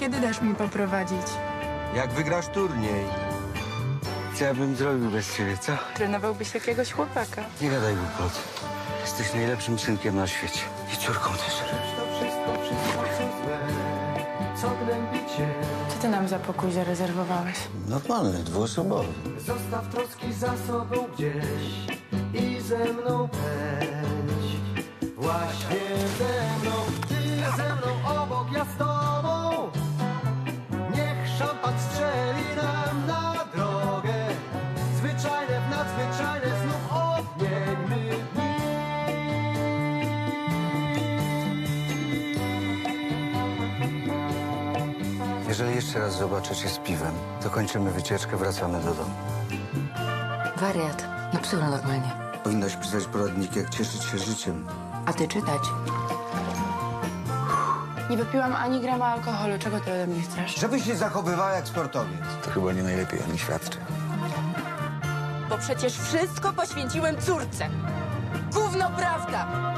Kiedy dasz mi poprowadzić? Jak wygrasz turniej? Co ja bym zrobił bez ciebie, co? Trenowałbyś jakiegoś chłopaka. Nie gadaj głupot. Jesteś najlepszym synkiem na świecie. I córką też. To wszystko, wszystko co złe, co gnębicie. Co ty nam za pokój zarezerwowałeś? Normalny, dwuosobowy. Zostaw troski za sobą gdzieś i ze mną pędź. Jeszcze raz zobaczę cię z piwem, to kończymy wycieczkę, wracamy do domu. Wariat. Na psycho normalnie. Powinnaś pisać poradnik, jak cieszyć się życiem. A ty czytać. Nie wypiłam ani grama alkoholu. Czego ty ode mnie chcesz? Żebyś się zachowywała jak sportowiec. To chyba nie najlepiej o nim świadczy. Bo przecież wszystko poświęciłem córce. Gówno prawda!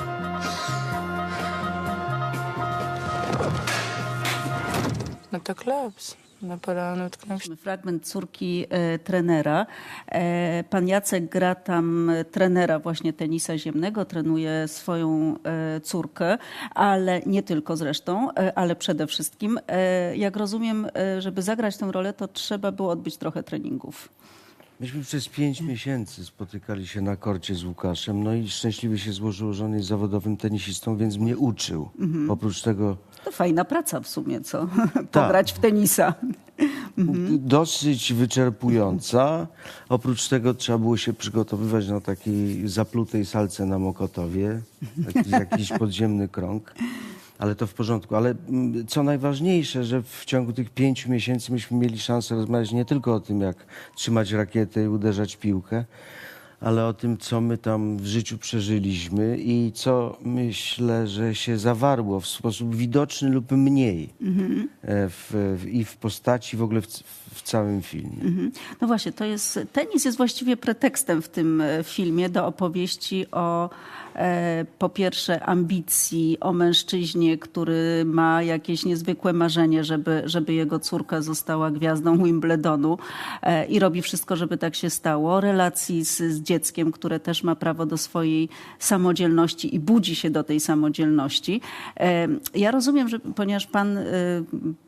No to klops. Fragment córki e, trenera. E, pan Jacek gra tam trenera właśnie tenisa ziemnego, trenuje swoją e, córkę, ale nie tylko zresztą, e, ale przede wszystkim. E, jak rozumiem, e, żeby zagrać tę rolę, to trzeba było odbyć trochę treningów. Myśmy przez pięć miesięcy spotykali się na korcie z Łukaszem, no i szczęśliwie się złożyło, że on jest zawodowym tenisistą, więc mnie uczył. Oprócz tego To fajna praca w sumie, co? Pograć w tenisa. dosyć wyczerpująca. Oprócz tego trzeba było się przygotowywać na takiej zaplutej salce na Mokotowie, jakiś, jakiś podziemny krąg. Ale to w porządku. Ale mm, co najważniejsze, że w ciągu tych pięciu miesięcy myśmy mieli szansę rozmawiać nie tylko o tym, jak trzymać rakietę i uderzać piłkę, ale o tym, co my tam w życiu przeżyliśmy i co myślę, że się zawarło w sposób widoczny lub mniej e, w, w, i w postaci, w ogóle w, w całym filmie. Mhm. No właśnie, to jest, tenis jest właściwie pretekstem w tym e, filmie do opowieści o e, po pierwsze ambicji, o mężczyźnie, który ma jakieś niezwykłe marzenie, żeby, żeby jego córka została gwiazdą Wimbledonu e, i robi wszystko, żeby tak się stało. Relacji z, z dzieckiem, które też ma prawo do swojej samodzielności i budzi się do tej samodzielności. E, ja rozumiem, że ponieważ pan e,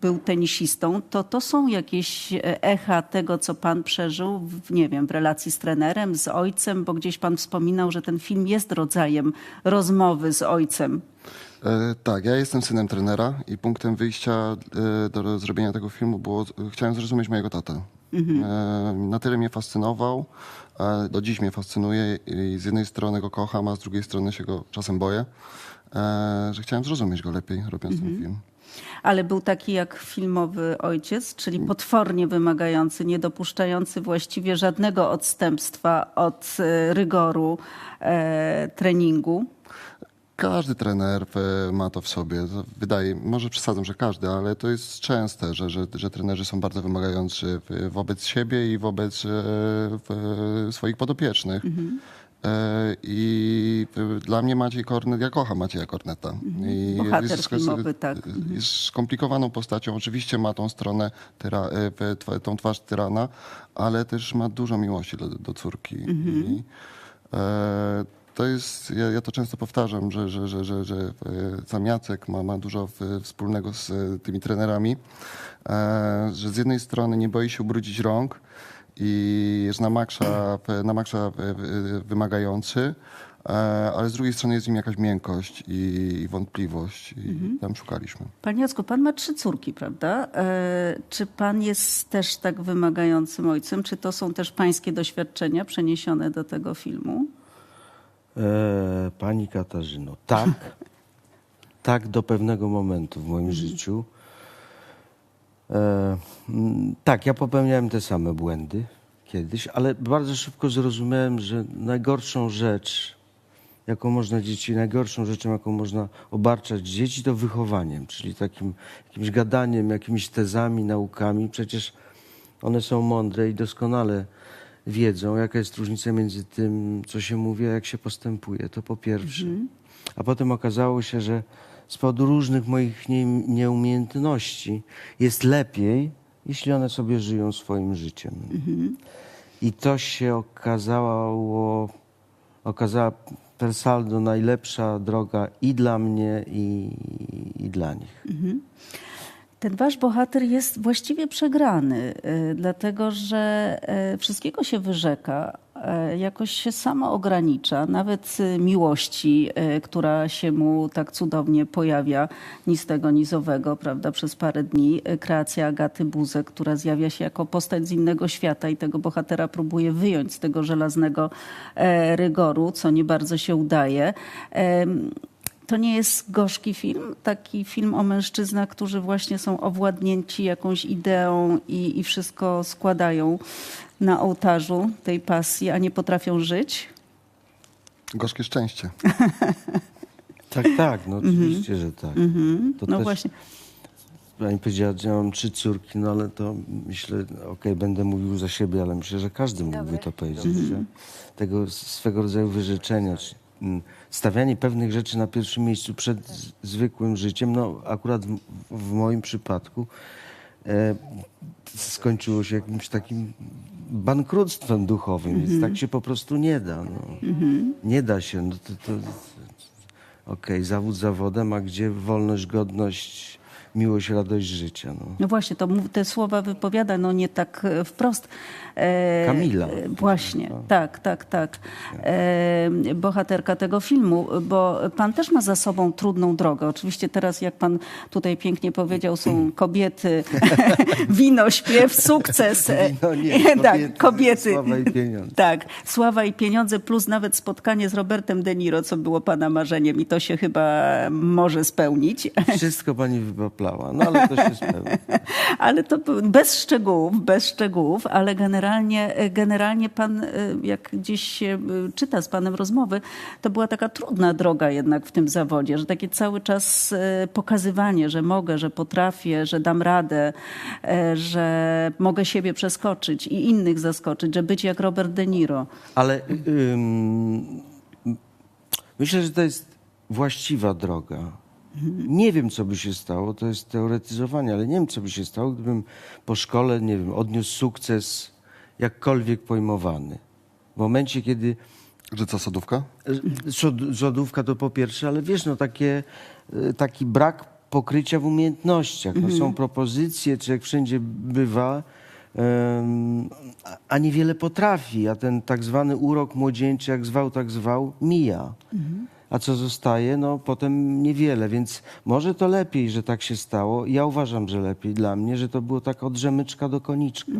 był tenisistą, to to są jakieś echa tego, co pan przeżył, w, nie wiem, w relacji z trenerem, z ojcem, bo gdzieś pan wspominał, że ten film jest rodzajem rozmowy z ojcem. E, tak, ja jestem synem trenera i punktem wyjścia e, do zrobienia tego filmu było, chciałem zrozumieć mojego tatę. E, na tyle mnie fascynował, do dziś mnie fascynuje i z jednej strony go kocham, a z drugiej strony się go czasem boję, że chciałem zrozumieć go lepiej, robiąc ten film. Ale był taki jak filmowy ojciec, czyli potwornie wymagający, nie dopuszczający właściwie żadnego odstępstwa od e, rygoru e, treningu. Każdy trener e, ma to w sobie. Wydaje, może przesadzam, że każdy, ale to jest częste, że, że, że trenerzy są bardzo wymagający wobec siebie i wobec e, swoich podopiecznych. E, I e, dla mnie Maciej Kornet, ja kocham Macieja Korneta. I Bohater filmowy, tak. Jest skomplikowaną postacią. Oczywiście ma tą stronę, tyra, e, tą twarz tyrana, ale też ma dużo miłości do, do córki. I, e, to jest, ja, ja to często powtarzam, że, że, że, że, że e, sam Jacek ma, ma dużo wspólnego z e, tymi trenerami, e, że z jednej strony nie boi się ubrudzić rąk i jest na maksa, na maksa e, e, wymagający, e, ale z drugiej strony jest w nim jakaś miękkość i, wątpliwość i tam szukaliśmy. Panie Jacku, pan ma trzy córki, prawda? Czy pan jest też tak wymagającym ojcem? Czy to są też pańskie doświadczenia przeniesione do tego filmu? E, pani Katarzyno, tak, tak do pewnego momentu w moim życiu. E, mm, tak, ja popełniałem te same błędy kiedyś, ale bardzo szybko zrozumiałem, że najgorszą rzecz, jaką można dzieci, najgorszą rzeczą, jaką można obarczać dzieci, to wychowaniem, czyli takim jakimś gadaniem, jakimiś tezami, naukami. Przecież one są mądre i doskonale wiedzą, jaka jest różnica między tym, co się mówi, a jak się postępuje. To po pierwsze. A potem okazało się, że z powodu różnych moich nie, nieumiejętności jest lepiej, jeśli one sobie żyją swoim życiem. I to się okazało, okazała per saldo najlepsza droga i dla mnie, i, i dla nich. Ten wasz bohater jest właściwie przegrany, y, dlatego że y, wszystkiego się wyrzeka, jakoś się samo ogranicza, nawet y, miłości, y, która się mu tak cudownie pojawia, ni z tego, ni z owego, prawda, przez parę dni. Y, Kreacja Agaty Buzek, która zjawia się jako postać z innego świata i tego bohatera próbuje wyjąć z tego żelaznego e, rygoru, co nie bardzo się udaje. To nie jest gorzki film, taki film o mężczyznach, którzy właśnie są owładnięci jakąś ideą i, i wszystko składają na ołtarzu tej pasji, a nie potrafią żyć. Gorzkie szczęście. Tak, tak, no oczywiście, że tak. To No też właśnie. Pani powiedziała, że ja mam trzy córki, no ale to myślę, okej, będę mówił za siebie, ale myślę, że każdy mógłby to powiedzieć. Że tego s- swego rodzaju wyrzeczenia, czy, mm, stawianie pewnych rzeczy na pierwszym miejscu przed z- zwykłym życiem, no akurat w, w moim przypadku e, skończyło się jakimś takim bankructwem duchowym, więc tak się po prostu nie da. No. Nie da się. No to, to, Okej, zawód zawodem, a gdzie wolność, godność, miłość, radość życia? No. No właśnie, to te słowa wypowiada, no nie tak e, wprost. E, Kamila. e, Właśnie, tak, tak, tak. E, bohaterka tego filmu, bo pan też ma za sobą trudną drogę. Oczywiście teraz, jak pan tutaj pięknie powiedział, są kobiety, wino, śpiew, sukces. E, Wino nie, tak, kobiety, kobiety. sława i pieniądze. Tak, sława i pieniądze, plus nawet spotkanie z Robertem De Niro, co było pana marzeniem i to się chyba może spełnić. Wszystko pani no ale to się spełni. Ale to bez szczegółów, bez szczegółów, ale generalnie, generalnie pan, y, jak gdzieś się y, czyta z panem rozmowy, to była taka trudna droga jednak w tym zawodzie, że takie cały czas pokazywanie, że mogę, że potrafię, że dam radę, że mogę siebie przeskoczyć i innych zaskoczyć, że być jak Robert De Niro. Ale ym, myślę, że to jest właściwa droga. Nie wiem, co by się stało, to jest teoretyzowanie, ale nie wiem, co by się stało, gdybym po szkole, nie wiem, odniósł sukces jakkolwiek pojmowany. W momencie, kiedy Że co, sodówka? Żodówka to po pierwsze, ale wiesz, no takie, y, taki brak pokrycia w umiejętnościach. No, są propozycje, człowiek wszędzie bywa, em, a- a niewiele potrafi, a ten tak zwany urok młodzieńczy, jak zwał, tak zwał, mija. A co zostaje? No potem niewiele, więc może to lepiej, że tak się stało. Ja uważam, że lepiej dla mnie, że to było tak od rzemyczka do koniczka.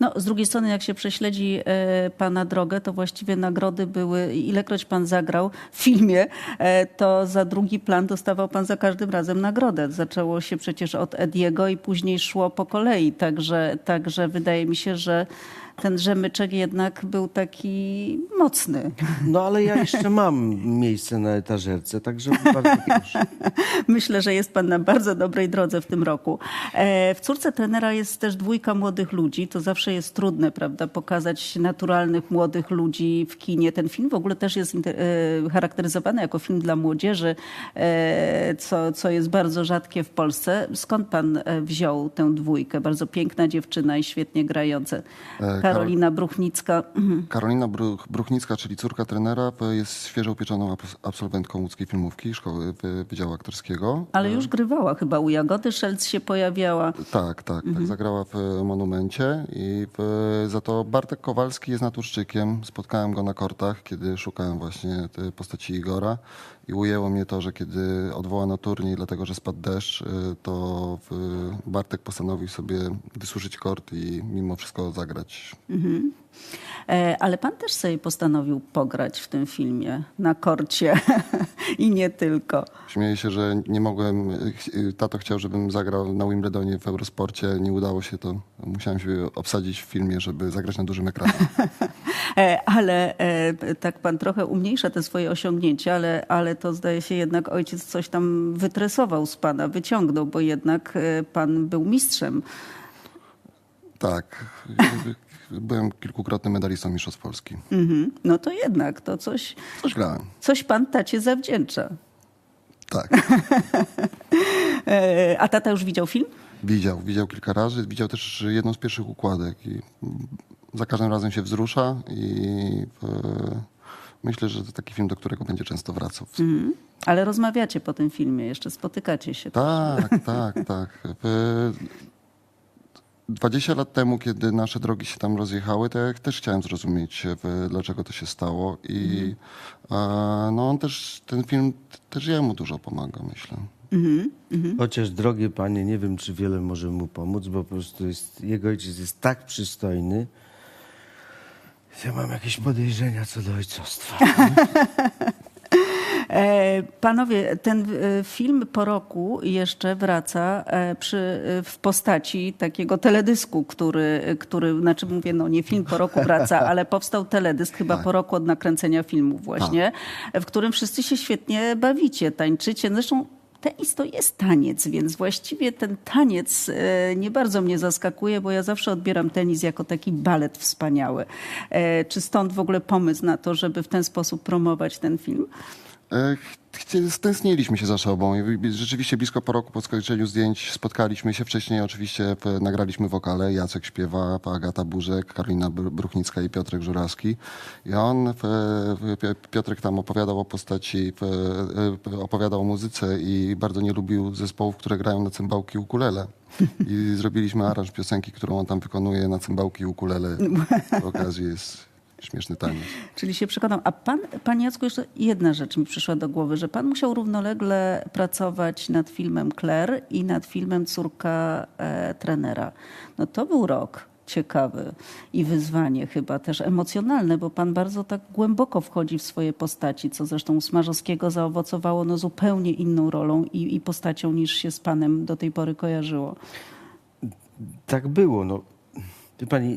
No, z drugiej strony, jak się prześledzi e, pana drogę, to właściwie nagrody były, ilekroć pan zagrał w filmie, e, to za drugi plan dostawał pan za każdym razem nagrodę. Zaczęło się przecież od Ediego i później szło po kolei, także, także wydaje mi się, że ten rzemyczek jednak był taki mocny. No ale ja jeszcze mam miejsce na etażerce, także bardzo proszę. Myślę, że jest pan na bardzo dobrej drodze w tym roku. E, W córce trenera jest też dwójka młodych ludzi. To zawsze jest trudne, prawda, pokazać naturalnych młodych ludzi w kinie. Ten film w ogóle też jest e, charakteryzowany jako film dla młodzieży, e, co, co jest bardzo rzadkie w Polsce. Skąd pan wziął tę dwójkę? Bardzo piękna dziewczyna i świetnie grająca. E, Karolina Bruchnicka. Mhm. Karolina Bruch, Bruchnicka, czyli córka trenera, jest świeżo upieczoną abs- absolwentką łódzkiej filmówki, szkoły Wydziału Aktorskiego. Ale już grywała chyba u Jagody Szelc się pojawiała. Tak, tak, tak. Zagrała w e, Monumencie i w, za to Bartek Kowalski jest naturszczykiem. Spotkałem go na kortach, kiedy szukałem właśnie tej postaci Igora i ujęło mnie to, że kiedy odwołano turniej, dlatego że spadł deszcz, e, to Bartek postanowił sobie wysuszyć kort i mimo wszystko zagrać. E, Ale pan też sobie postanowił pograć w tym filmie na korcie i nie tylko. Śmieję się, że nie mogłem, e, tato chciał, żebym zagrał na Wimbledonie w Eurosporcie, nie udało się to. Musiałem się obsadzić w filmie, żeby zagrać na dużym ekranie. E, Ale e, tak pan trochę umniejsza te swoje osiągnięcia, ale, ale to zdaje się jednak ojciec coś tam wytresował z pana, wyciągnął, bo jednak pan był mistrzem. Tak. Byłem kilkukrotnym medalistą Mistrzostw Polski. Mhm. No to jednak to coś, Coś grałem. coś pan tacie zawdzięcza. Tak. E, A tata już widział film? Widział, widział kilka razy. Widział też jedną z pierwszych układek i mm, za każdym razem się wzrusza i e, myślę, że to taki film, do którego będzie często wracał. Ale rozmawiacie po tym filmie, jeszcze spotykacie się. Tak, tak, tak. E, 20 lat temu, kiedy nasze drogi się tam rozjechały, to ja też chciałem zrozumieć, e, dlaczego to się stało. I e, no on też, ten film też jemu dużo pomaga, myślę. Chociaż, drogie panie, nie wiem, czy wiele może mu pomóc, bo po prostu jest, jego ojciec jest tak przystojny. Ja mam jakieś podejrzenia co do ojcostwa. Panowie, ten e, film po roku jeszcze wraca e, przy, e, w postaci takiego teledysku, który, który, znaczy mówię, no nie film po roku wraca, ale powstał teledysk chyba po roku od nakręcenia filmu właśnie, w którym wszyscy się świetnie bawicie, tańczycie. Zresztą tenis to jest taniec, więc właściwie ten taniec nie bardzo mnie zaskakuje, bo ja zawsze odbieram tenis jako taki balet wspaniały. Czy stąd w ogóle pomysł na to, żeby w ten sposób promować ten film? E, Stęskniliśmy się za sobą i rzeczywiście blisko po roku po skończeniu zdjęć spotkaliśmy się. Wcześniej oczywiście nagraliśmy wokale. Jacek śpiewa, Agata Burzek, Karolina Br- Bruchnicka i Piotrek Żurawski. I on, Piotrek tam opowiadał o postaci, p- opowiadał o muzyce i bardzo nie lubił zespołów, które grają na cymbałki ukulele. I zrobiliśmy aranż piosenki, którą on tam wykonuje na cymbałki ukulele. Przy okazji jest śmieszny taniec. Czyli się przekonam. A pan, panie Jacku, jeszcze jedna rzecz mi przyszła do głowy, że pan musiał równolegle pracować nad filmem Claire i nad filmem Córka e, trenera. No to był rok ciekawy i wyzwanie chyba też emocjonalne, bo pan bardzo tak głęboko wchodzi w swoje postaci, co zresztą u Smarzowskiego zaowocowało no zupełnie inną rolą i, i postacią niż się z panem do tej pory kojarzyło. tak było. No. Wie pani,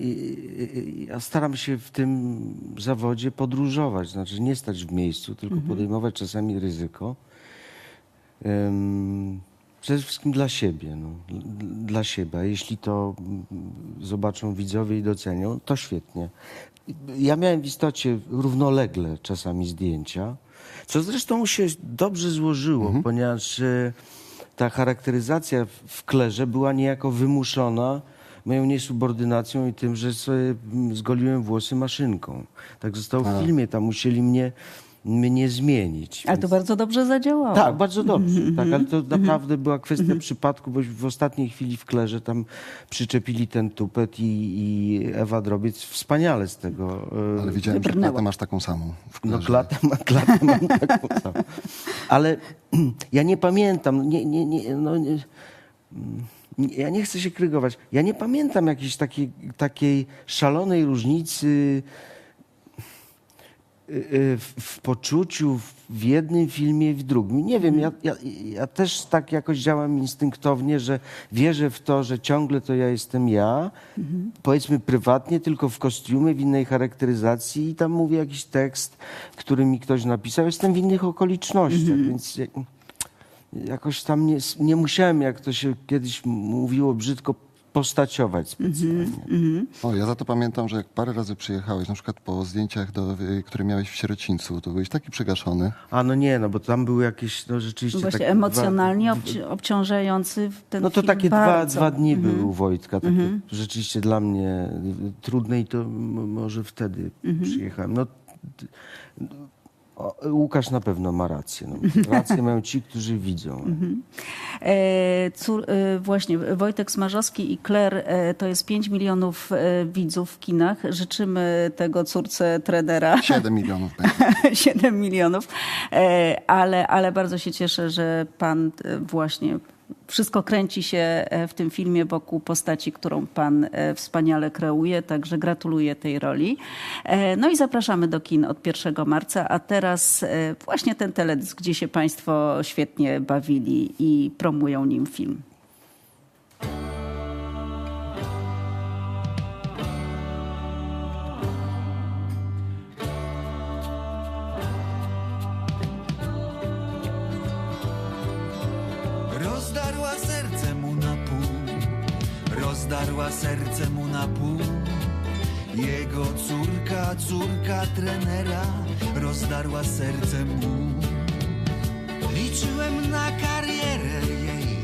ja staram się w tym zawodzie podróżować, znaczy nie stać w miejscu, tylko podejmować czasami ryzyko. Em, przede wszystkim dla siebie. No. Dla siebie. Jeśli to mm, zobaczą widzowie i docenią, to świetnie. Ja miałem w istocie równolegle czasami zdjęcia, co zresztą się dobrze złożyło, ponieważ e, ta charakteryzacja w- w klerze była niejako wymuszona moją niesubordynacją i tym, że sobie mm, zgoliłem włosy maszynką. Tak zostało w filmie, tam musieli mnie, mnie zmienić. Ale to więc- bardzo dobrze zadziałało. tak, bardzo dobrze. Tak, ale to naprawdę była kwestia przypadku, bo w ostatniej chwili w Klerze tam przyczepili ten tupet i, i Ewa Drobiec wspaniale z tego. e, Ale widziałem, że Wybrnęła. klatę masz taką samą. W no klatę, ma, klatę mam taką samą. Ale ja nie pamiętam, nie, nie, nie, no, nie- ja nie chcę się krygować. Ja nie pamiętam jakiejś takiej, takiej szalonej różnicy y, y, w, poczuciu w jednym filmie i w drugim. Nie wiem, ja, ja, ja też tak jakoś działam instynktownie, że wierzę w to, że ciągle to ja jestem ja, powiedzmy prywatnie, tylko w kostiumie, w innej charakteryzacji i tam mówię jakiś tekst, który mi ktoś napisał. Jestem w innych okolicznościach, więc ja- jakoś tam nie, nie musiałem, jak to się kiedyś mówiło brzydko, postaciować specjalnie. O, ja za to pamiętam, że jak parę razy przyjechałeś, na przykład po zdjęciach, do, y, które miałeś w Sierocińcu, to byłeś taki przegaszony. A no nie, no bo tam były jakieś, no rzeczywiście... Właśnie takie emocjonalnie dwa- obci- obciążający w ten No to film takie dwa, dwa dni były u Wojtka, takie rzeczywiście dla mnie y, trudne i to m- może wtedy przyjechałem. No, o, Łukasz na pewno ma rację. No. Rację mają ci, którzy widzą. E, cór, e, właśnie, Wojtek Smarzowski i Claire e, to jest 5 milionów e, widzów w kinach. Życzymy tego córce trenera 7 milionów będzie. 7 milionów, E, ale, ale bardzo się cieszę, że pan e, właśnie wszystko kręci się e, w tym filmie wokół postaci, którą pan e, wspaniale kreuje, także gratuluję tej roli. E, No i zapraszamy do kin od 1 marca, a teraz właśnie ten teledysk, gdzie się państwo świetnie bawili i promują nim film. Rozdarła serce mu na pół. Jego córka, córka trenera, rozdarła serce mu. Liczy liczyłem na karierę jej.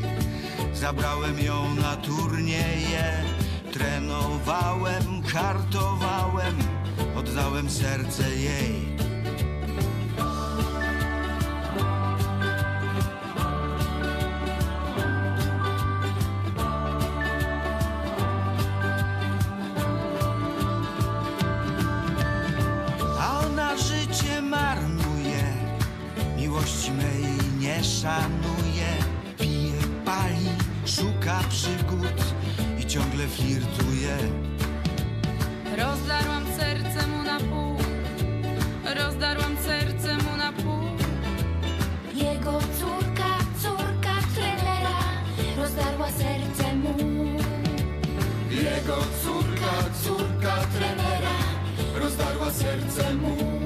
Zabrałem ją na turnieje, trenowałem, hartowałem, oddałem serce jej. Szanuje. Pije, pali, szuka przygód i ciągle flirtuje. Rozdarłam serce mu na pół. Rozdarłam serce mu na pół. Jego córka, córka trenera rozdarła serce mu. Jego córka, córka trenera rozdarła serce mu.